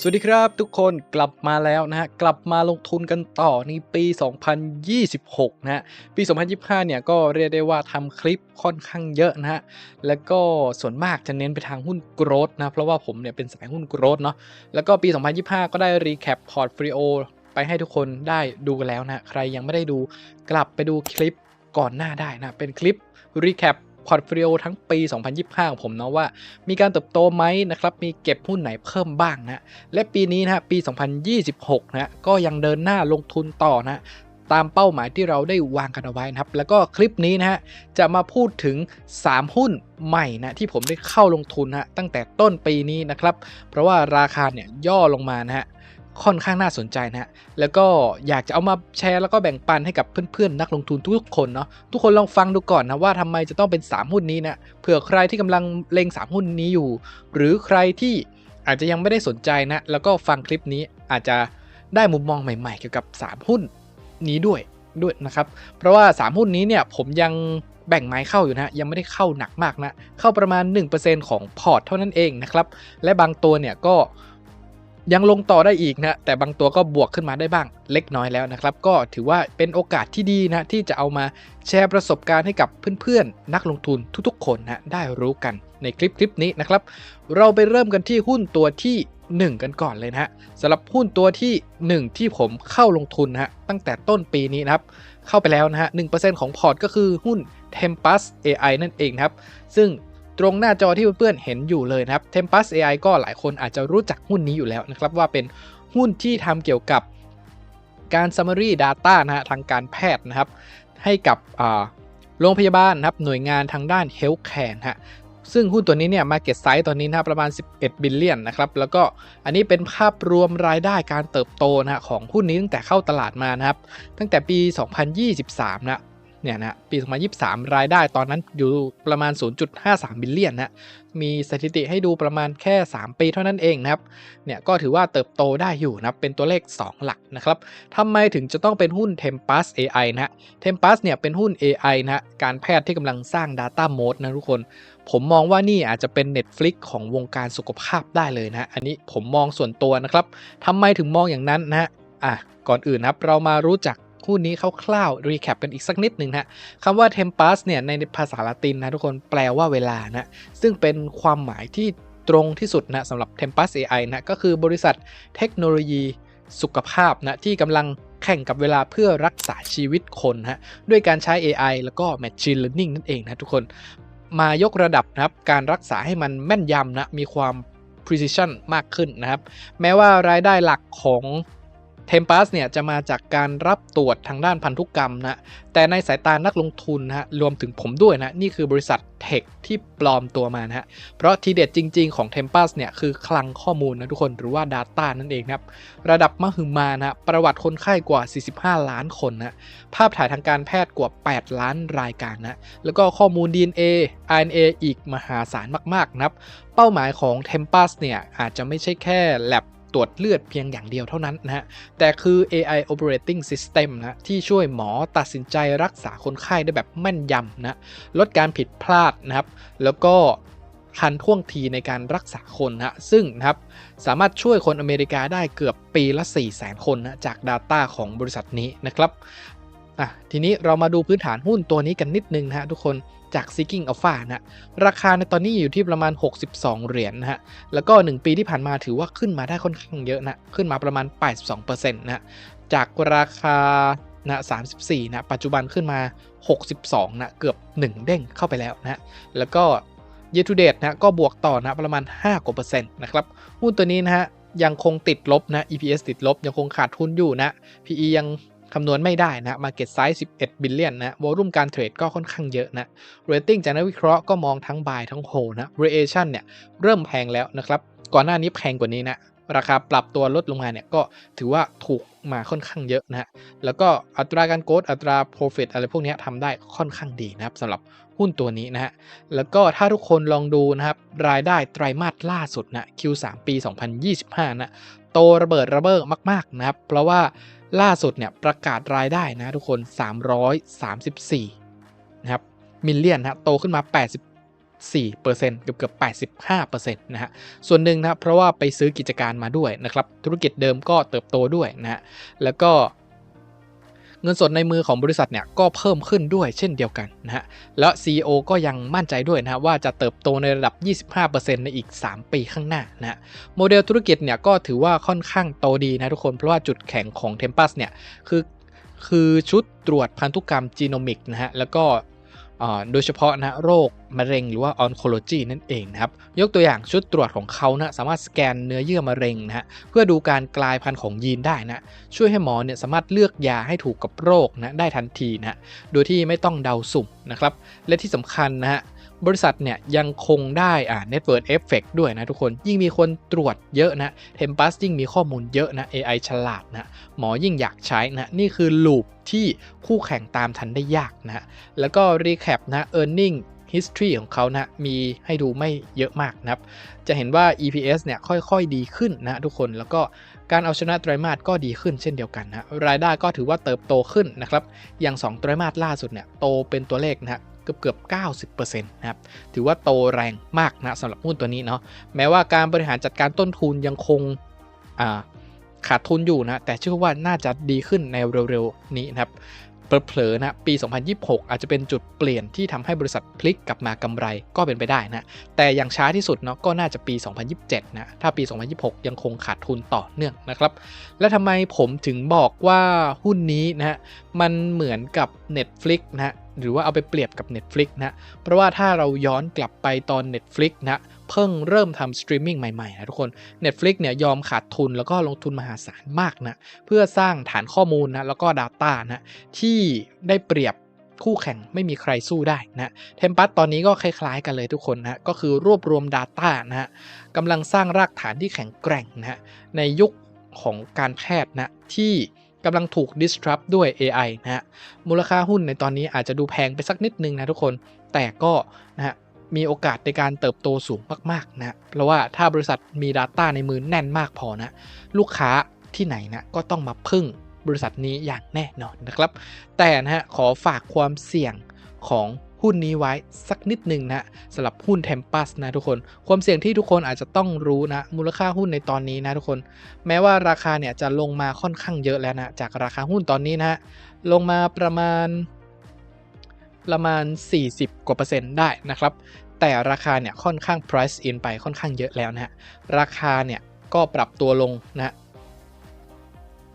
สวัสดีครับทุกคนกลับมาแล้วนะฮะกลับมาลงทุนกันต่อในปี 2026 นะฮะปี 2025 เนี่ยก็เรียกได้ว่าทำคลิปค่อนข้างเยอะนะฮะแล้วก็ส่วนมากจะเน้นไปทางหุ้นโกรดนะเพราะว่าผมเนี่ยเป็นสายหุ้นโกรดเนาะแล้วก็ปี 2025 ก็ได้รีแคปพอร์ตฟรีโอไปให้ทุกคนได้ดูกันแล้วนะใครยังไม่ได้ดูกลับไปดูคลิปก่อนหน้าได้นะเป็นคลิปรีแคป พอร์ตฟลิโอทั้งปี 2025 ของผมเนาะว่า มีการเติบโตไหมนะครับ มีเก็บหุ้นไหนเพิ่มบ้างนะและปีนี้นะฮะปี 2026 นะก็ยังเดินหน้าลงทุนต่อนะตามเป้าหมายที่เราได้วางกันเอาไว้นะครับ แล้วก็คลิปนี้นะฮะจะมาพูดถึง 3 หุ้นใหม่นะที่ผมได้เข้าลงทุนนะตั้งแต่ต้นปีนี้นะครับ เพราะว่าราคาเนี่ยย่อลงมานะฮะ ค่อนข้างน่าสนใจนะฮะ แล้วก็อยากจะเอามาแชร์แล้วก็แบ่งปันให้กับเพื่อนๆ นักลงทุนทุกคนเนาะ ทุกคนลองฟังดูก่อนนะว่าทำไมจะต้องเป็น 3 หุ้นนี้นะ เผื่อใครที่กำลังเล็ง 3 หุ้นนี้อยู่ หรือใครที่อาจจะยังไม่ได้สนใจนะ แล้วก็ฟังคลิปนี้อาจจะได้มุมมองใหม่ๆ เกี่ยวกับ 3 หุ้นนี้ด้วยด้วยนะครับ เพราะว่า 3 หุ้นนี้เนี่ยผมยังแบ่งไม้เข้าอยู่นะยังไม่ได้เข้าหนักมากนะ เข้าประมาณ 1%ของพอร์ตเท่านั้นเองนะครับ และบางตัวเนี่ยก็ ยังลงต่อได้อีกนะแต่บางตัวก็บวกขึ้นมาได้บ้างเล็กน้อยแล้วนะครับ ก็ถือว่าเป็นโอกาสที่ดีนะที่จะเอามาแชร์ประสบการณ์ให้กับเพื่อนๆ นักลงทุนทุกๆ คนนะได้รู้กันในคลิปคลิปนี้นะครับ เราไปเริ่มกันที่หุ้นตัวที่ 1 กันก่อนเลยนะฮะสำหรับหุ้นตัวที่ 1 ที่ผมเข้าลงทุนนะฮะตั้งแต่ต้นปีนี้นะครับ เข้าไปแล้วนะฮะ1%ของพอร์ตก็คือหุ้น Tempus AI นั่นเองครับ ซึ่ง ตรงหน้าจอที่เพื่อนๆเห็นอยู่เลยนะครับ Tempus AI ก็หลายคนอาจจะรู้จักหุ้นนี้อยู่แล้วนะครับว่าเป็นหุ้นที่ทำเกี่ยวกับการ summary data นะฮะทางการแพทย์นะครับ ให้กับโรงพยาบาลนะครับหน่วยงานทางด้าน healthcare นะฮะซึ่งหุ้นตัวนี้เนี่ย market size ตอนนี้นะประมาณ 11 บิลเลียนนะครับ แล้วก็อันนี้เป็นภาพรวมรายได้การเติบโตนะฮะของหุ้นนี้ตั้งแต่เข้าตลาดมานะครับ ตั้งแต่ปี 2023 นะ เนี่ยนะปี 2023 รายได้ตอนนั้นอยู่ประมาณ 0.53 บิลเลียนนะมีสถิติให้ดูประมาณแค่ 3 ปีเท่านั้นเองนะครับเนี่ยก็ถือว่าเติบโตได้อยู่นะเป็นตัวเลข 2 หลักนะครับทำไมถึงจะต้องเป็นหุ้น Tempus AI นะ Tempus เนี่ยเป็นหุ้น AI นะการแพทย์ที่กำลังสร้าง Data Mode นะทุกคน ผมมองว่านี่อาจจะเป็น Netflix ของวงการสุขภาพได้เลยนะอันนี้ผมมองส่วนตัวนะครับทำไมถึงมองอย่างนั้นนะอะก่อนอื่นนะครับเรามารู้จัก คู่นี้คร่าวๆรีแคปกันอีกสักนิดหนึ่งฮะคำว่า tempus เนี่ยในภาษาละตินนะทุกคนแปลว่าเวลานะซึ่งเป็นความหมายที่ตรงที่สุดนะสำหรับ Tempus AI นะก็คือบริษัทเทคโนโลยีสุขภาพนะที่กำลังแข่งกับเวลาเพื่อรักษาชีวิตคนฮะด้วยการใช้ AI แล้วก็ Machine Learning นั่นเองนะทุกคนมายกระดับนะครับการรักษาให้มันแม่นยำนะมีความ precision มากขึ้นนะครับ แม้ว่ารายได้หลักของ เทมปัสเนี่ยจะมาจากการรับตรวจทางด้านพันธุกรรมนะ แต่ในสายตานักลงทุนนะรวมถึงผมด้วยนะ นี่คือบริษัทเทคที่ปลอมตัวมานะฮะ เพราะทีเด็ดจริง ๆ ของ Tempus เนี่ยคือคลังข้อมูลนะทุกคนหรือว่า Data นั่นเองครับ ระดับมหึมานะประวัติคนไข้กว่า 45 ล้านคนนะ ภาพถ่ายทางการแพทย์กว่า 8 ล้านรายการนะ แล้วก็ข้อมูล DNA RNA อีกมหาศาลมากๆนะครับ เป้าหมายของ Tempus เนี่ยอาจจะไม่ใช่แค่ lab ตรวจเลือดเพียงอย่างเดียวเท่านั้นนะฮะ แต่คือ AI Operating System นะที่ช่วยหมอตัดสินใจรักษาคนไข้ได้แบบแม่นยำนะ ลดการผิดพลาดนะครับ แล้วก็ทันท่วงทีในการรักษาคนนะซึ่งนะครับสามารถช่วยคนอเมริกาได้เกือบปีละ 4 0 0 0 0 0 คนนะจาก Data ของบริษัทนี้นะครับ อะทีนี้เรามาดูพื้นฐานหุ้นตัวนี้กันนิดนึงนะฮะทุกคนจาก Seeking Alpha นะราคาในตอนนี้อยู่ที่ประมาณ 62 เหรียญนะฮะ แล้วก็ 1 ปีที่ผ่านมาถือว่าขึ้นมาได้ค่อนข้างเยอะนะ ขึ้นมาประมาณ 82%นะจากราคานะ34 นะ ปัจจุบันขึ้นมา 62 นะ เกือบ 1 เด้งเข้าไปแล้วนะ แล้วก็ year to date นะ ก็บวกต่อนะประมาณ 5 กว่าเปอร์เซ็นต์นะครับ หุ้นตัวนี้นะฮะยังคงติดลบนะ EPS ติดลบยังคงขาดทุนอยู่นะ PE ยัง คำนวณไม่ได้นะ Market Size 11 บิลเลียนนะวอลุ่มการเทรดก็ค่อนข้างเยอะนะ Rating จากนักวิเคราะห์ก็มองทั้ง buy ทั้ง hold นะ Valuation เนี่ยเริ่มแพงแล้วนะครับ ก่อนหน้านี้แพงกว่านี้นะ ราคาปรับตัวลดลงมาเนี่ยก็ถือว่าถูกมาค่อนข้างเยอะนะฮะ แล้วก็อัตราการโกดอัตรา profit อะไรพวกนี้ทำได้ค่อนข้างดีนะครับสำหรับหุ้นตัวนี้นะฮะ แล้วก็ถ้าทุกคนลองดูนะครับรายได้ไตรมาสล่าสุดนะ Q3 ปี 2025 นะ โตระเบิดระเบ้อมาก ๆนะครับ เพราะว่า ล่าสุดเนี่ยประกาศรายได้นะทุกคน 334 นะครับ มิลเลียนนะโตขึ้นมา 84%เกือบเกือบ85%นะฮะ ส่วนหนึ่งนะเพราะว่าไปซื้อกิจการมาด้วยนะครับ ธุรกิจเดิมก็เติบโตด้วยนะฮะแล้วก็ เงินสดในมือของบริษัทเนี่ยก็เพิ่มขึ้นด้วยเช่นเดียวกันนะฮะแล้ว CEO ก็ยังมั่นใจด้วยนะฮะว่าจะเติบโตในระดับ 25%ในอีก 3 ปีข้างหน้านะฮะโมเดลธุรกิจเนี่ยก็ถือว่าค่อนข้างโตดีนะทุกคนเพราะว่าจุดแข็งของ Tempus เนี่ยคือคือชุดตรวจพันธุกรรมจีโนมิกนะฮะแล้วก็ โดยเฉพาะนะโรคมะเร็งหรือว่าออนโคโลจีนั่นเองนะครับ ยกตัวอย่างชุดตรวจของเขานะสามารถสแกนเนื้อเยื่อมะเร็งนะฮะเพื่อดูการกลายพันธุ์ของยีนได้นะ ช่วยให้หมอเนี่ยสามารถเลือกยาให้ถูกกับโรคนะได้ทันทีนะโดยที่ไม่ต้องเดาสุ่มนะครับ และที่สำคัญนะฮะ บริษัทเนี่ยยังคงได้อ่า Network Effect ด้วยนะทุกคน ยิ่งมีคนตรวจเยอะนะ Tempus ยิ่งมีข้อมูลเยอะนะ AI ฉลาดนะ หมอยิ่งอยากใช้นะ นี่คือลูปที่คู่แข่งตามทันได้ยากนะ แล้วก็ Recap นะ Earning history ของเขานะ มีให้ดูไม่เยอะมากนะครับ จะเห็นว่า EPS เนี่ยค่อยๆดีขึ้นนะทุกคน แล้วก็การเอาชนะไตรมาสก็ดีขึ้นเช่นเดียวกันนะ รายได้ก็ถือว่าเติบโตขึ้นนะครับ อย่าง 2 ไตรมาสล่าสุดเนี่ยโตเป็นตัวเลขนะ กือบเกือบ90%นะครับถือว่าโตแรงมากนะสำหรับหุ้นตัวนี้เนาะแม้ว่าการบริหารจัดการต้นทุนยังคงขาดทุนอยู่นะแต่เชื่อว่าน่าจะดีขึ้นในเร็วๆนี้นะครับเผลอๆนะปี 2026 อาจจะเป็นจุดเปลี่ยนที่ทำให้บริษัทพลิกกลับมากำไรก็เป็นไปได้นะ แต่อย่างช้าที่สุดเนาะก็น่าจะปี 2027 นะ ถ้าปี 2026 ยังคงขาดทุนต่อเนื่องนะครับ และทำไมผมถึงบอกว่าหุ้นนี้นะฮะมันเหมือนกับ Netflix นะฮะ หรือว่าเอาไปเปรียบกับ Netflix นะ เพราะว่าถ้าเราย้อนกลับไปตอน Netflix นะเพิ่งเริ่มทำสตรีมมิ่งใหม่ๆนะทุกคน Netflix เนี่ยยอมขาดทุนแล้วก็ลงทุนมหาศาลมากนะเพื่อสร้างฐานข้อมูลนะแล้วก็ Data นะที่ได้เปรียบคู่แข่งไม่มีใครสู้ได้นะเทมปัสตอนนี้ก็คล้ายๆกันเลยทุกคนนะก็คือรวบรวม Data นะฮะกำลังสร้างรากฐานที่แข็งแกร่งนะฮะในยุคของการแพทย์นะที่ กำลังถูก disrupt ด้วย AI นะฮะมูลค่าหุ้นในตอนนี้อาจจะดูแพงไปสักนิดนึงนะทุกคน แต่ก็นะฮะมีโอกาสในการเติบโตสูงมากๆนะเพราะว่าถ้าบริษัทมี Data ในมือแน่นมากพอนะลูกค้าที่ไหนนะก็ต้องมาพึ่งบริษัทนี้อย่างแน่นอนนะครับ แต่นะฮะขอฝากความเสี่ยงของ หุ้นนี้ไว้สักนิดหนึ่งนะสำหรับหุ้น Tempus นะทุกคน ความเสี่ยงที่ทุกคนอาจจะต้องรู้นะ มูลค่าหุ้นในตอนนี้นะทุกคน แม้ว่าราคาเนี่ยจะลงมาค่อนข้างเยอะแล้วนะ จากราคาหุ้นตอนนี้นะลงมาประมาณ ประมาณ 40 กว่าเปอร์เซ็นต์ได้นะครับ แต่ราคาเนี่ยค่อนข้าง price in ไปค่อนข้างเยอะแล้วนะฮะราคาเนี่ยก็ปรับตัวลงนะ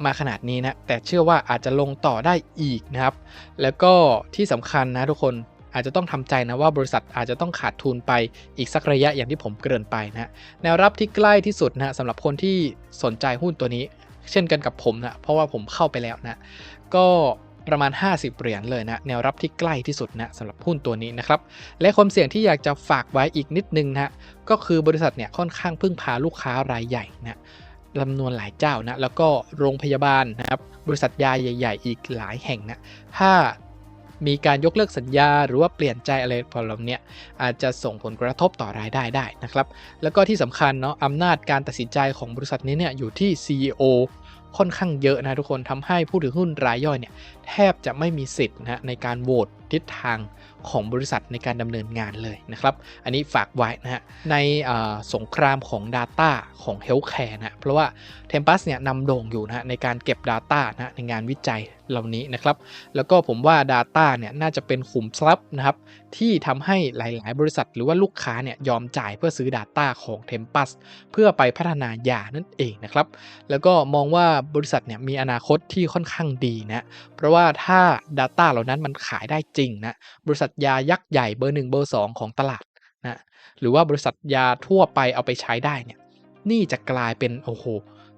มาขนาดนี้นะแต่เชื่อว่าอาจจะลงต่อได้อีกนะครับ แล้วก็ที่สำคัญนะทุกคน อาจจะต้องทำใจนะว่าบริษัทอาจจะต้องขาดทุนไปอีกสักระยะอย่างที่ผมเกริ่นไปนะแนวรับที่ใกล้ที่สุดนะสำหรับคนที่สนใจหุ้นตัวนี้ เช่นกันกับผมนะเพราะว่าผมเข้าไปแล้วนะก็ประมาณ 50 เหรียญเลยนะ แนวรับที่ใกล้ที่สุดนะสำหรับหุ้นตัวนี้นะครับ และความเสี่ยงที่อยากจะฝากไว้อีกนิดนึงนะก็คือบริษัทเนี่ยค่อนข้างพึ่งพาลูกค้ารายใหญ่นะจำนวนหลายเจ้านะแล้วก็โรงพยาบาลนะครับบริษัทยาใหญ่ ๆ อีกหลายแห่งนะถ้า มีการยกเลิกสัญญา หรือว่าเปลี่ยนใจอะไรพอเราเนี้ยอาจจะส่งผลกระทบต่อรายได้ได้นะครับ แล้วก็ที่สำคัญเนาะอำนาจการตัดสินใจของบริษัทนี้เนี่ยอยู่ที่ CEO ค่อนข้างเยอะนะทุกคนทำให้ผู้ถือหุ้นรายย่อยเนี่ยแทบจะไม่มีสิทธิ์นะในการโหวตทิศทางของบริษัทในการดำเนินงานเลยนะครับ อันนี้ฝากไว้นะฮะในสงครามของ Data ของ Healthcare นะเพราะว่า Tempus เนี่ยนำโด่งอยู่นะในการเก็บ Data นะในงานวิจัยเหล่านี้นะครับ แล้วก็ผมว่า Data เนี่ยน่าจะเป็นขุมทรัพย์นะครับ ที่ทำให้หลาย ๆ บริษัทหรือว่าลูกค้าเนี่ยยอมจ่ายเพื่อซื้อ Data ของ Tempus เพื่อไปพัฒนายานั่นเองนะครับ แล้วก็มองว่าบริษัทเนี่ยมีอนาคตที่ค่อนข้างดีนะเพราะว่าถ้า Data เหล่านั้นมันขายได้จริงนะบริษัทยายักษ์ใหญ่เบอร์หนึ่งเบอร์สองของตลาดนะหรือว่าบริษัทยาทั่วไปเอาไปใช้ได้เนี่ยนี่จะกลายเป็นโอ้โห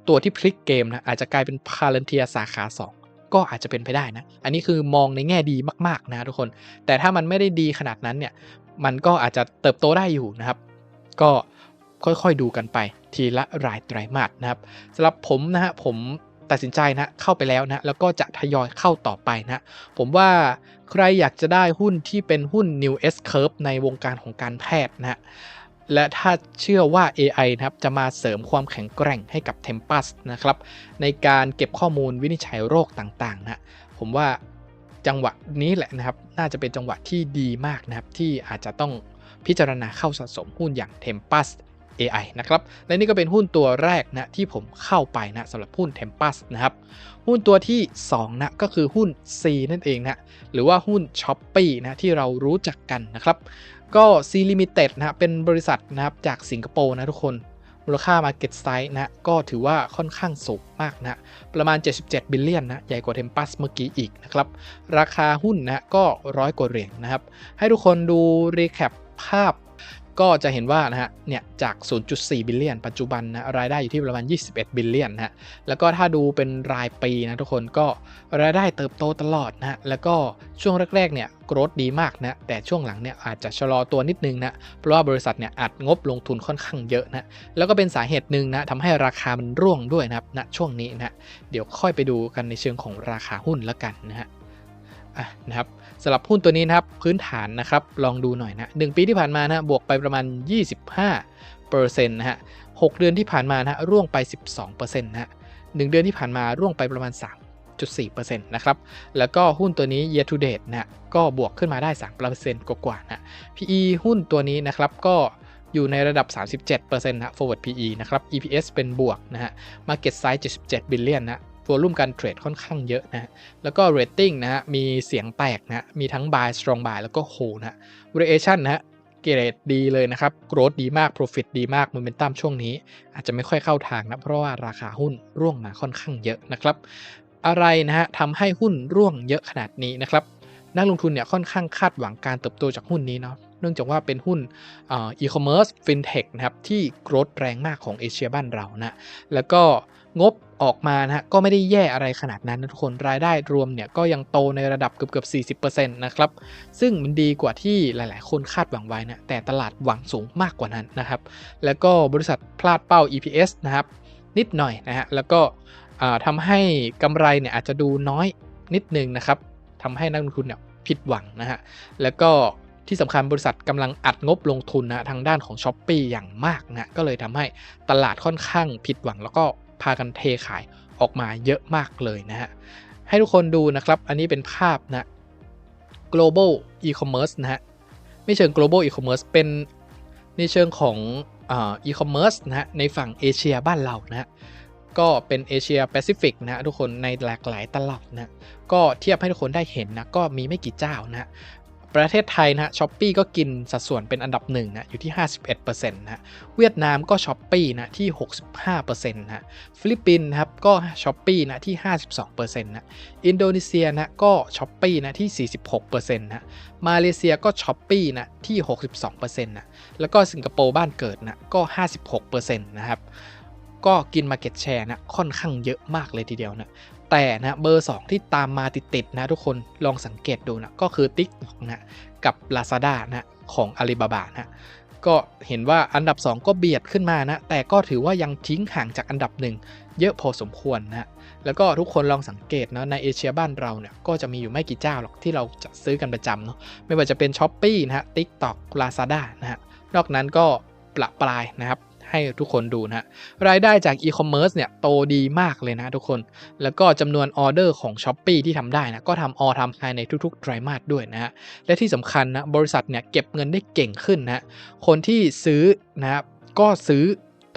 ตัวที่พลิกเกมนะอาจจะกลายเป็นพาเลนเทียสาขา 2 ก็อาจจะเป็นไปได้นะ อันนี้คือมองในแง่ดีมาก ๆ นะทุกคน แต่ถ้ามันไม่ได้ดีขนาดนั้นเนี่ย มันก็อาจจะเติบโตได้อยู่นะครับ ก็ค่อยๆดูกันไป ทีละรายไตรมาสนะครับสำหรับผมนะฮะผมตัดสินใจนะเข้าไปแล้วนะแล้วก็จะทยอยเข้าต่อไปนะผมว่าใครอยากจะได้หุ้นที่เป็นหุ้น New S Curve ในวงการของการแพทย์นะ และถ้าเชื่อว่า AI นะครับจะมาเสริมความแข็งแกร่งให้กับ Tempus นะครับในการเก็บข้อมูลวินิจฉัยโรคต่างๆนะผมว่าจังหวะนี้แหละนะครับน่าจะเป็นจังหวะที่ดีมากนะครับที่อาจจะต้องพิจารณาเข้าสะสมหุ้นอย่าง Tempus AI นะครับ และนี่ก็เป็นหุ้นตัวแรกนะที่ผมเข้าไปนะสำหรับหุ้น Tempus นะครับ หุ้นตัวที่2นะก็คือหุ้น C นั่นเองนะหรือว่าหุ้น s h o p e e นะที่เรารู้จักกันนะครับ ก็ซีลิมิเต็ดนะครับเป็นบริษัทนะครับจากสิงคโปร์นะทุกคน มูลค่า Market Size นะก็ถือว่าค่อนข้างสูงมากนะประมาณ 77 บิลเลียนนะใหญ่กว่าเทมปัสเมื่อกี้อีกนะครับราคาหุ้นนะก็ร้อยกว่าเหรียญนะครับ ให้ทุกคนดูรีแคปภาพ ก็จะเห็นว่านะฮะเนี่ยจาก 0.4 บิลเลียน ปัจจุบันนะรายได้อยู่ที่ประมาณ 21 บิลเลียนนะฮะแล้วก็ถ้าดูเป็นรายปีนะทุกคนก็รายได้เติบโตตลอดนะฮะแล้วก็ช่วงแรกๆเนี่ยโกรธดีมากนะแต่ช่วงหลังเนี่ยอาจจะชะลอตัวนิดนึงนะเพราะว่าบริษัทเนี่ยอัดงบลงทุนค่อนข้างเยอะนะแล้วก็เป็นสาเหตุหนึ่งนะทำให้ราคามันร่วงด้วยนะครับณช่วงนี้นะเดี๋ยวค่อยไปดูกันในเชิงของราคาหุ้นแล้วกันนะฮะอะนะครับ สำหรับหุ้นตัวนี้นะครับพื้นฐานนะครับลองดูหน่อยนะหนึ่งปีที่ผ่านมานะบวกไปประมาณ 25เปอร์เซ็นต์นะฮะหกเดือนที่ผ่านมานะร่วงไป 12%นะฮะหนึ่งเดือนที่ผ่านมาร่วงไปประมาณ 3.4%นะครับ แล้วก็หุ้นตัวนี้ year to date นะก็บวกขึ้นมาได้ 3%กว่าๆนะ PE หุ้นตัวนี้นะครับก็อยู่ในระดับ 37%นะ forward PE นะครับ EPS เป็นบวกนะฮะ market size 77 billion นะ วอลุ่มการเทรดค่อนข้างเยอะนะฮะแล้วก็ rating นะฮะ มีเสียงแตกนะฮะมีทั้ง buy strong buy แล้วก็ hold นะฮะ valuation นะฮะเกรดดีเลยนะครับ growth ดีมาก profit ดีมาก momentum ช่วงนี้ อาจจะไม่ค่อยเข้าทางนะ เพราะว่าราคาหุ้นร่วงมาค่อนข้างเยอะนะครับ อะไรนะฮะทำให้หุ้นร่วงเยอะขนาดนี้นะครับ นักลงทุนเนี่ยค่อนข้างคาดหวังการเติบโตจากหุ้นนี้เนาะเนื่องจากว่าเป็นหุ้นอีคอมเมิร์ซฟินเทคนะครับที่โกรธแรงมากของเอเชียบ้านเรานะ แล้วก็งบ ออกมานะฮะก็ไม่ได้แย่อะไรขนาดนั้นนะทุกคนรายได้รวมเนี่ยก็ยังโตในระดับเกือบเกือบ40%นะครับซึ่งมันดีกว่าที่หลาย ๆ คนคาดหวังไว้นะแต่ตลาดหวังสูงมากกว่านั้นนะครับแล้วก็บริษัทพลาดเป้า EPS นะครับนิดหน่อยนะฮะแล้วก็ทำให้กำไรเนี่ยอาจจะดูน้อยนิดนึงนะครับทำให้นักลงทุนเนี่ยผิดหวังนะฮะแล้วก็ที่สำคัญบริษัทกำลังอัดงบลงทุนนะทางด้านของ s h อ p e e อย่างมากนะก็เลยทำให้ตลาดค่อนข้างผิดหวังแล้วก็ากันเทขายออกมาเยอะมากเลยนะฮะ ให้ทุกคนดูนะครับ อันนี้เป็นภาพนะ global e-commerce นะฮะ ไม่เชิง global e-commerce เป็นในเชิงของ e-commerce นะฮะในฝั่งเอเชียบ้านเรานะฮะก็เป็นเอเชียแปซิฟิกนะฮะทุกคนในหลากหลายตลาดนะก็เทียบให้ทุกคนได้เห็นนะก็มีไม่กี่เจ้านะ ประเทศไทยนะฮะช้อปปีก็กินสัดส่วนเป็นอันดับหนึ่งนะอยู่ที่ 51%นะฮะเวียดนามก็ช้อปปีนะที่ 65%นะฮะฟิลิปปินส์นะครับก็ช้อปปีนะที่ 52%นะอินโดนีเซียนะก็ช้อปปีนะที่ 46%นะมาเลเซียก็ช้อปปีนะที่ 62%นะแล้วก็สิงคโปร์บ้านเกิดนะก็ 56%นะครับก็กิน Market Share นะค่อนข้างเยอะมากเลยทีเดียวนะ แต่นะเบอร์ 2 ที่ตามมาติดๆนะทุกคนลองสังเกตดูนะก็คือ TikTok นะกับ Lazada นะของ Alibaba นะก็เห็นว่าอันดับ 2 ก็เบียดขึ้นมานะแต่ก็ถือว่ายังทิ้งห่างจากอันดับหนึ่งเยอะพอสมควรนะแล้วก็ทุกคนลองสังเกตนะในเอเชียบ้านเราเนี่ยก็จะมีอยู่ไม่กี่เจ้าหรอกที่เราจะซื้อกันประจำเนาะไม่ว่าจะเป็น s h อ p e e นะฮะ TikTok Lazada นะฮะนอกนั้นก็ปละปลายนะครับ ให้ทุกคนดูนะฮะรายได้จากอีคอมเมิร์ซเนี่ยโตดีมากเลยนะทุกคน แล้วก็จำนวนออเดอร์ของ s h อ p e e ที่ทำได้นะก็ทำออทำภายในทุกๆไตรมาสด้วยนะฮะและที่สำคัญนะบริษัทเนี่ยเก็บเงินได้เก่งขึ้นนะคนที่ซื้อนะครับก็ซื้อ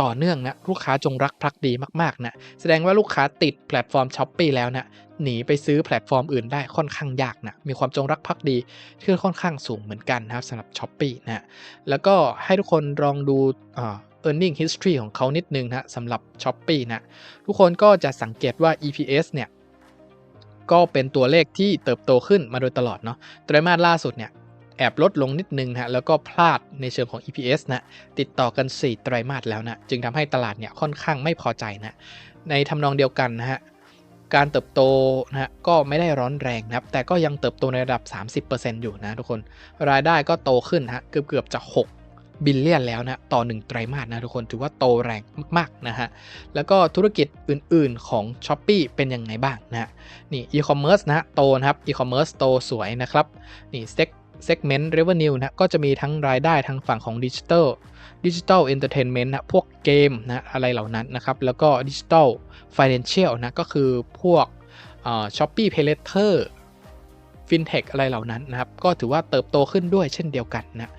ต่อเนื่องนะลูกค้าจงรักภักดีมากๆนะแสดงว่าลูกค้าติดแพลตฟอร์ม s h อ p e e แล้วนะหนีไปซื้อแพลตฟอร์มอื่นได้ค่อนข้างยากนะมีความจงรักภักดีที่ค่อนข้างสูงเหมือนกันนะครับสำหรับ s h อ p e e นะแล้วก็ให้ทุกคนลองดู earning history ของเขานิดนึงนะสำหรับ s h อ p e e นะทุกคนก็จะสังเกตว่า EPS เนี่ยก็เป็นตัวเลขที่เติบโตขึ้นมาโดยตลอดเนาะไตรมาสล่าสุดเนี่ยแอบลดลงนิดนึงนะแล้วก็พลาดในเชิงของ EPS นะติดต่อกัน 4 ไตรมาสแล้วนะจึงทำให้ตลาดเนี่ยค่อนข้างไม่พอใจนะในทำนองเดียวกันนะฮะการเติบโตนะฮะก็ไม่ได้ร้อนแรงนะครับแต่ก็ยังเติบโตในระดับ 30%อยู่นะทุกคน รายได้ก็โตขึ้นฮะเกือบเกือบจะ 6 บิลเลียนแล้วนะต่อ 1 ไตรมาสนะทุกคนถือว่าโตแรงมากๆนะฮะแล้วก็ธุรกิจอื่นๆของ s h อ p e e เป็นยังไงบ้างนะนี่อีคอมเมิร์ซนะโตนะครับอีคอมเมิร์ซโตสวยนะครับนี่เซ็กเซกเมนต์เรเวนิวนะก็จะมีทั้งรายได้ทางฝั่งของดิจิทัลดิจิทัลเอนเตอร์เทนเมนต์นะพวกเกมนะอะไรเหล่านั้นนะครับ แล้วก็ดิจิทัลฟินแลนเชียลนะก็คือพวกช้อปปี้เพลเตอร์ฟินเทคอะไรเหล่านั้นนะครับ ก็ถือว่าเติบโตขึ้นด้วยเช่นเดียวกันนะ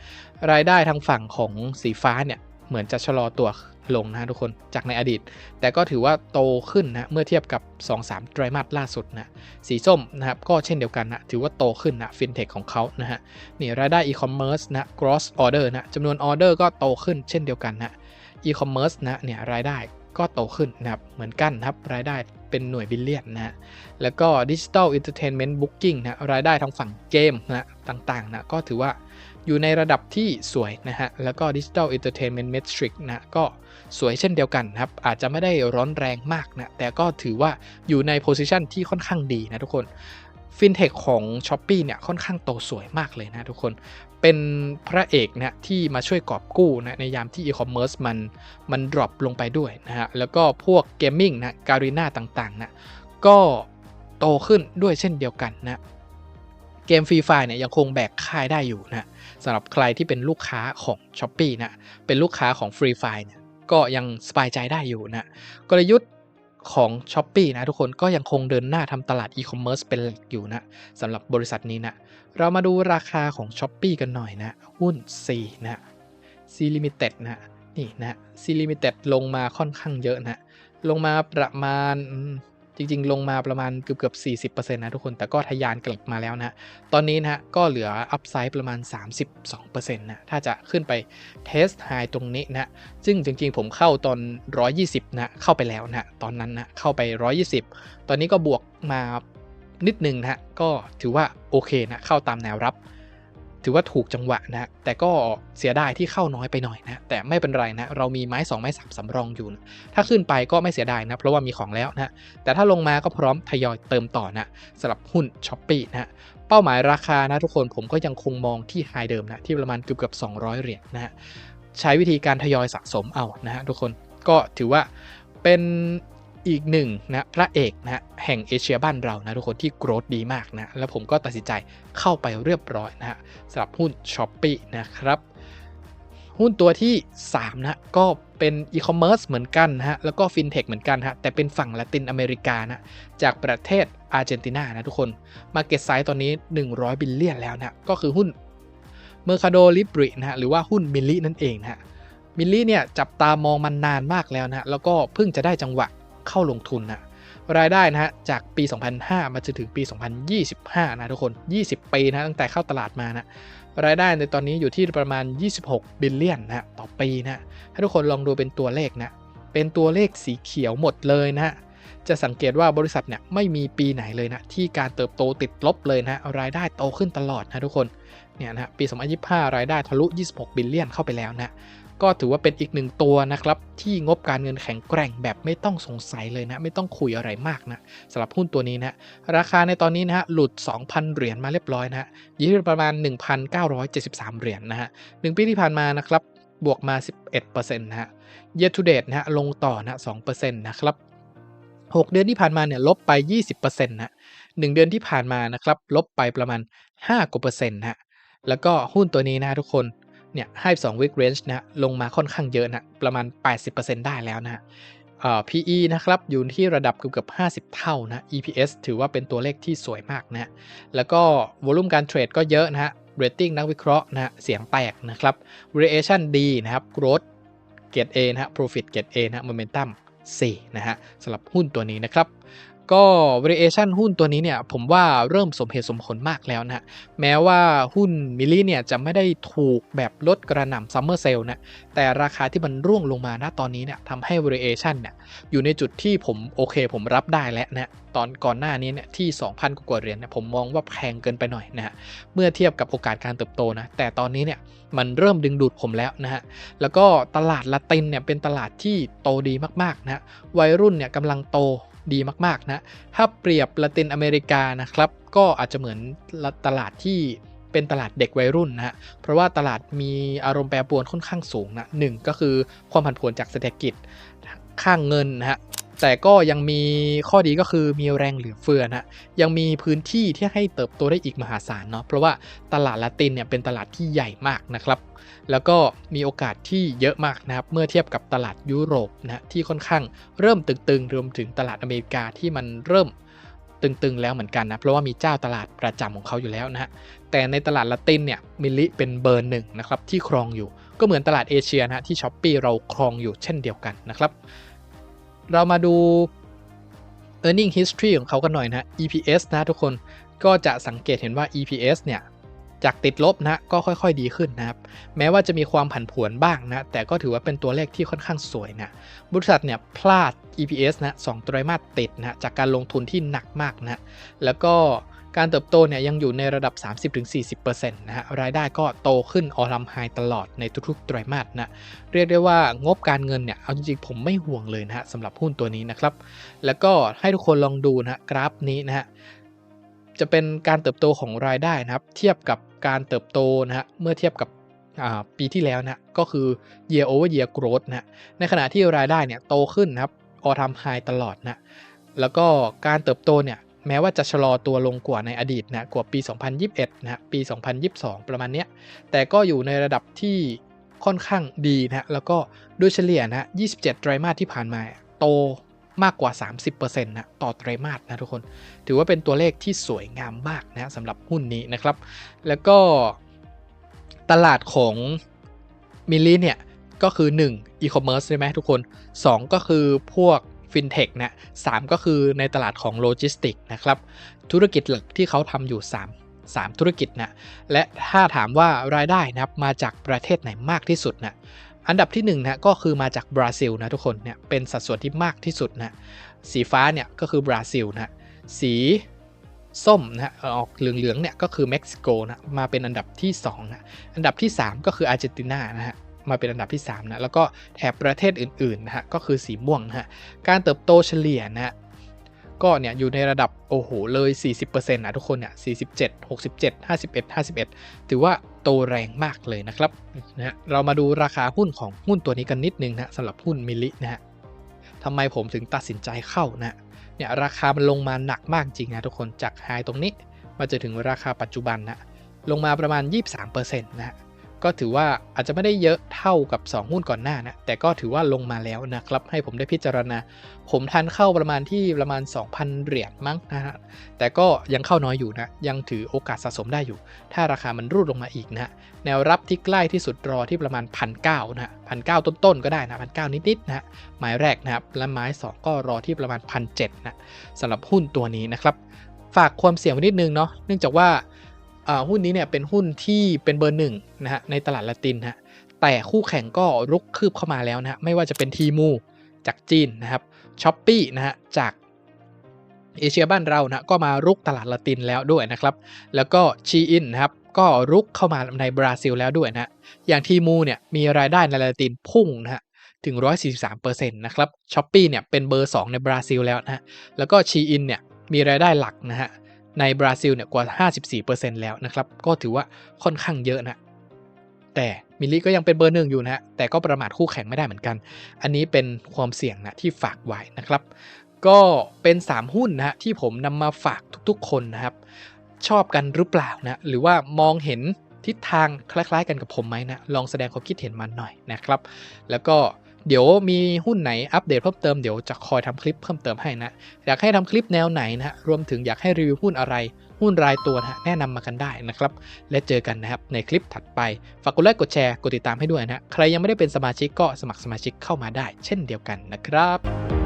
รายได้ทางฝั่งของสีฟ้าเนี่ยเหมือนจะชะลอตัวลงนะทุกคนจากในอดีต แต่ก็ถือว่าโตขึ้นนะเมื่อเทียบกับ 2-3 ไตรมาสล่าสุดนะสีส้มนะครับก็เช่นเดียวกันนะถือว่าโตขึ้นนะฟินเทคของเขานะฮะนี่รายได้อีคอมเมิร์ซนะ gross order นะจำนวนออเดอร์ก็โตขึ้นเช่นเดียวกันนะอีคอมเมิร์ซนะเนี่ยรายได้ก็โตขึ้นนะครับเหมือนกันนะครับรายได้เป็นหน่วยบิลเลียนนะแล้วก็ดิจิ t a ลอินเตอร์เทนเมนต์บุ๊กิ้งนะรายได้ทางฝั่งเกมนะต่างๆนะก็ถือว่า อยู่ในระดับที่สวยนะฮะ แล้วก็ดิจิ t a ลอินเตอร์เทนเมนต์เมทริกนะก็สวยเช่นเดียวกันนะครับ อาจจะไม่ได้ร้อนแรงมากนะ แต่ก็ถือว่าอยู่ในโพสิชันที่ค่อนข้างดีนะทุกคนฟินเทคของ s h อ p e e เนี่ยค่อนข้างโตสวยมากเลยนะทุกคน เป็นพระเอกนะที่มาช่วยกอบกู้นะในยามที่อีคอมเมิร์ซมันมันดรอปลงไปด้วยนะฮะ แล้วก็พวกเกมมิ่งนะการีนาต่างๆนะก็โตขึ้นด้วยเช่นเดียวกันนะ เกมฟรีไฟเนี่ยยังคงแบกค่ายได้อยู่นะสำหรับใครที่เป็นลูกค้าของ s h อ p e e นะเป็นลูกค้าของฟรีไฟเนี่ยก็ยังสบายใจได้อยู่นะกลยุทธ์ของ s h อ p e e นะทุกคนก็ยังคงเดินหน้าทำตลาดอีคอมเมิร์ซเป็นอยู่นะสำหรับบริษัทนี้นะเรามาดูราคาของ s h อ p e e กันหน่อยนะหุ้น C นะ C Limited นะนี่นะ C Limited ลงมาค่อนข้างเยอะนะลงมาประมาณ จริงๆ ลงมาประมาณเกือบเกือบ40%นะทุกคน แต่ก็ทะยานกลับมาแล้วนะ ตอนนี้นะ ก็เหลืออัพไซด์ประมาณ 32%นะ ถ้าจะขึ้นไปเทสไฮตรงนี้นะ ซึ่งจริงๆ ผมเข้าตอน 120 นะ เข้าไปแล้วนะ ตอนนั้นนะ เข้าไป 120 ตอนนี้ก็บวกมานิดนึงนะ ก็ถือว่าโอเคนะ เข้าตามแนวรับ ถือว่าถูกจังหวะนะแต่ก็เสียดายที่เข้าน้อยไปหน่อยนะแต่ไม่เป็นไรนะเรามีไม้ 2 ไม้3สำรองอยู่นะถ้าขึ้นไปก็ไม่เสียดายนะเพราะว่ามีของแล้วนะแต่ถ้าลงมาก็พร้อมทยอยเติมต่อนะสำหรับหุ้นช้อปปี้นะเป้าหมายราคานะทุกคนผมก็ยังคงมองที่ไฮเดิมนะที่ประมาณเกือบเกือบ200เหรียญนะฮะใช้วิธีการทยอยสะสมเอานะฮะทุกคนก็ถือว่าเป็น อีกหนึ่งนะพระเอกนะแห่งเอเชียบ้านเรานะทุกคนที่โกรธดีมากนะแล้วผมก็ตัดสินใจเข้าไปเรียบร้อยนะฮะสำหรับหุ้น s h อ p e e นะครับหุ้นตัวที่ 3 นะก็เป็นอีคอมเมิร์ซเหมือนกันนะฮะแล้วก็ฟินเทคเหมือนกันฮะแต่เป็นฝั่งละตินอเมริกานะจากประเทศอาร์เจนตินานะทุกคนมาเก็ตไซส์ตอนนี้ 100 บิลเลียนแล้วนะก็คือหุ้นเมอร์คาโดลิบรินะฮะหรือว่าหุ้นมิลลินั่นเองนะฮะมิลลี่เนี่ยจับตามองมันนานมากแล้วนะแล้วก็เพิ่งจะได้จังหวะ เข้าลงทุนนะรายได้นะฮะจากปี 2005 มาจนถึงปี 2025 นะทุกคน 20 ปีนะตั้งแต่เข้าตลาดมานะรายได้ในตอนนี้อยู่ที่ประมาณ 26 บิลเลียนนะต่อปีนะถ้ทุกคนลองดูเป็นตัวเลขนะเป็นตัวเลขสีเขียวหมดเลยนะ จะสังเกตว่าบริษัทเนี่ยไม่มีปีไหนเลยนะที่การเติบโตติดลบเลยนะรายได้โตขึ้นตลอดนะทุกคนเนี่ยนะปี 2025 รายได้ทะลุ 26 บิลเลียนเข้าไปแล้วนะ ก็ถือว่าเป็นอีกหนึ่งตัวนะครับ ที่งบการเงินแข็งแกร่งแบบไม่ต้องสงสัยเลยนะ ไม่ต้องคุยอะไรมากนะสำหรับหุ้นตัวนี้นะราคาในตอนนี้นะฮะหลุด 2,000 เหรียญมาเรียบร้อยนะฮะยู่ที่ประมาณ 1,973 เหรียญนนะฮะหนึ่งปีที่ผ่านมานะครับบวกมา 11%นะฮะ year to date นะฮะลงต่อนะ2%นะครับ6 เดือนที่ผ่านมาเนี่ยลบไป 20%นะหนึ่งเดือนที่ผ่านมานะครับลบไปประมาณ5กว่าเปอร์เซ็นต์นะแล้วก็หุ้นตัวนี้นะทุกคน เนี่ยให้2 week range นะลงมาค่อนข้างเยอะนะประมาณ 80%ได้แล้วนะ PE นะครับอยู่ที่ระดับเกือบ50 เท่านะ EPS ถือว่าเป็นตัวเลขที่สวยมากนะแล้วก็วอลุ่มการเทรดก็เยอะนะฮะ rating นักวิเคราะห์นะเสียงแตกนะครับ variation ดีนะครับ growth เกรด A นะฮะ profit เกรด A นะ momentum C นะฮะสำหรับหุ้นตัวนี้นะครับ ก็ variation หุ้นตัวนี้เนี่ยผมว่าเริ่มสมเหตุสมผลมากแล้วนะแม้ว่าหุ้นมิลลี่เนี่ยจะไม่ได้ถูกแบบลดกระหน่ำซัมเมอร์เซลนะแต่ราคาที่มันร่วงลงมาณตอนนี้เนี่ยทำให้ variation เนี่ยอยู่ในจุดที่ผมโอเคผมรับได้แล้วนะตอนก่อนหน้านี้เนี่ยที่ 2,000 กว่าเหรียญเนี่ยผมมองว่าแพงเกินไปหน่อยนะฮะเมื่อเทียบกับโอกาสการเติบโตนะแต่ตอนนี้เนี่ยมันเริ่มดึงดูดผมแล้วนะฮะแล้วก็ตลาดละตินเนี่ยเป็นตลาดที่โตดีมากๆนะวัยรุ่นเนี่ยกำลังโต ดีมากๆนะ ถ้าเปรียบละตินอเมริกานะครับ ก็อาจจะเหมือนตลาดที่เป็นตลาดเด็กวัยรุ่นนะฮะ เพราะว่าตลาดมีอารมณ์แปรปรวนค่อนข้างสูงนะหนึ่งก็คือความผันผวนจากเศรษฐกิจข้างเงินนะฮะ แต่ก็ยังมีข้อดีก็คือมีแรงเหลือเฟือนะยังมีพื้นที่ที่ให้เติบโตได้อีกมหาศาลเนาะเพราะว่าตลาดละตินเนี่ยเป็นตลาดที่ใหญ่มากนะครับแล้วก็มีโอกาสที่เยอะมากนะครับเมื่อเทียบกับตลาดยุโรปนะที่ค่อนข้างเริ่มตึงๆรวมถึงตลาดอเมริกาที่มันเริ่มตึงๆแล้วเหมือนกันนะเพราะว่ามีเจ้าตลาดประจำของเขาอยู่แล้วนะฮะแต่ในตลาดละตินเนี่ยมิลิเป็นเบอร์หนึ่งนะครับที่ครองอยู่ ก็เหมือนตลาดเอเชียนะฮะที่ช้อปปีเราครองอยู่เช่นเดียวกันนะครับ เรามาดู e a r n i n g history ของเขากันหน่อยนะ EPS นะทุกคนก็จะสังเกตเห็นว่า EPS เนี่ยจากติดลบนะก็ค่อยๆดีขึ้นนะครับ แม้ว่าจะมีความผันผวนบ้างนะ แต่ก็ถือว่าเป็นตัวเลขที่ค่อนข้างสวยนะบริษัทเนี่ยพลาด EPS นะสองไตรมาสติดนะจากการลงทุนที่หนักมากนะ แล้วก็ การเติบโตเนี่ยยังอยู่ในระดับ 30-40%นะฮะรายได้ก็โตขึ้นออลัมไฮตลอดในทุกๆไตรมาสนะเรียกได้ว่างบการเงินเนี่ยเอาจริงๆผมไม่ห่วงเลยนะฮะสำหรับหุ้นตัวนี้นะครับ แล้วก็ให้ทุกคนลองดูนะฮะกราฟนี้นะฮะจะเป็นการเติบโตของรายได้นะครับ เทียบกับการเติบโตนะฮะเมื่อเทียบกับปีที่แล้วนะก็คือ year over year growth นะในขณะที่รายได้เนี่ยโตขึ้นนะครับออทามไฮตลอดนะแล้วก็การเติบโตเนี่ย แม้ว่าจะชะลอตัวลงกว่าในอดีตนะกว่าปี 2021นะปี 2022 ประมาณเนี้ยแต่ก็อยู่ในระดับที่ค่อนข้างดีนะแล้วก็โดยเฉลี่ยนะ 27 ไตรมาสที่ผ่านมาโตมากกว่า 30%นะต่อไตรมาสนะทุกคน ถือว่าเป็นตัวเลขที่สวยงามมากนะสำหรับหุ้นนี้นะครับ แล้วก็ตลาดของมิลลิเนี่ย ก็คือ 1. e-commerce ใช่ไหมทุกคน 2 ก็คือพวก ฟินเทคนะสก็คือในตลาดของโลจิสติกนะครับ ธุรกิจหลักที่เขาทำอยู่ 3 3 ธุรกิจนะและถ้าถามว่ารายได้นะครับมาจากประเทศไหนมากที่สุดนะอันดับที่1นะก็คือมาจากบราซิลนะทุกคนเนี่ยเป็นสัดส่วนที่มากที่สุดนะสีฟ้าเนี่ยก็คือบราซิลนะสีส้มนะออกเหลืองๆเนี่ยก็คือเม็กซิโกนะมาเป็นอันดับที่2นะอันดับที่ 3 ก็คืออาร์เจนตินานะฮะ มาเป็นอันดับที่3นะแล้วก็แถบประเทศอื่นๆนะฮะก็คือสีม่วงนะฮะการเติบโตเฉลี่ยนะฮะก็เนี่ยอยู่ในระดับโอ้โหเลย 40%นะทุกคนเนี่ย47 67 51 51 ถือว่าโตแรงมากเลยนะครับนะฮะเรามาดูราคาหุ้นของหุ้นตัวนี้กันนิดนึงนะสำหรับหุ้นมิลลินะฮะทำไมผมถึงตัดสินใจเข้านะเนี่ยราคามันลงมาหนักมากจริงนะทุกคนจากไฮตรงนี้มาจะถึงราคาปัจจุบันนะลงมาประมาณ 23%นะฮะ ก็ถือว่าอาจจะไม่ได้เยอะเท่ากับ 2 หุ้นก่อนหน้านะ แต่ก็ถือว่าลงมาแล้วนะครับ ให้ผมได้พิจารณา ผมทันเข้าประมาณที่ประมาณ 2,000 เหรียญมั้งนะฮะ แต่ก็ยังเข้าน้อยอยู่นะ ยังถือโอกาสสะสมได้อยู่ ถ้าราคามันรูดลงมาอีกนะ แนวรับที่ใกล้ที่สุดรอที่ประมาณพันเนะฮะพันเต้นๆก็ได้นะพันเนิดๆนะฮะไม้แรกนะครับ และไม้2ก็รอที่ประมาณพันเนะสำหรับหุ้นตัวนี้นะครับ ฝากความเสี่ยงไว้นิดนึงเนาะ เนื่องจากว่า หุ้นนี้เนี่ยเป็นหุ้นที่เป็นเบอร์หนึ่งนะฮะในตลาดละตินฮะแต่คู่แข่งก็รุกคืบเข้ามาแล้วนะฮะไม่ว่าจะเป็นทีมูจากจีนนะครับช้อปปี้นะฮะจากเอเชียบ้านเรานะก็มารุกตลาดละตินแล้วด้วยนะครับ แล้วก็ชีอินนะครับก็รุกเข้ามาในบราซิลแล้วด้วยนะอย่างทีมูเนี่ยมีรายได้ในละตินพุ่งนะฮะถึง 143%นะครับช้อปปี้เนี่ยเป็นเบอร์ 2 ในบราซิลแล้วนะแล้วก็ชีอินเนี่ยมีรายได้หลักนะฮะ ในบราซิลเนี่ยกว่า 54%แล้วนะครับ ก็ถือว่าค่อนข้างเยอะนะ แต่มิลลิก็ยังเป็นเบอร์หนึ่งอยู่นะแต่ก็ประมาทคู่แข่งไม่ได้เหมือนกัน อันนี้เป็นความเสี่ยงนะที่ฝากไว้นะครับ ก็เป็น 3 หุ้นนะที่ผมนำมาฝากทุกๆ คนนะครับ ชอบกันหรือเปล่านะ หรือว่ามองเห็นทิศทางคล้ายๆ กันกับผมไหมนะ ลองแสดงความคิดเห็นมาหน่อยนะครับ แล้วก็ เดี๋ยวมีหุ้นไหนอัปเดตเพิ่มเติมเดี๋ยวจะคอยทำคลิปเพิ่มเติมให้นะ อยากให้ทำคลิปแนวไหนนะรวมถึงอยากให้รีวิวหุ้นอะไร หุ้นรายตัวนะแนะนำมากันได้นะครับ และเจอกันนะครับในคลิปถัดไป ฝากกดไลค์กดแชร์กดติดตามให้ด้วยนะ ใครยังไม่ได้เป็นสมาชิกก็สมัครสมาชิกเข้ามาได้ เช่นเดียวกันนะครับ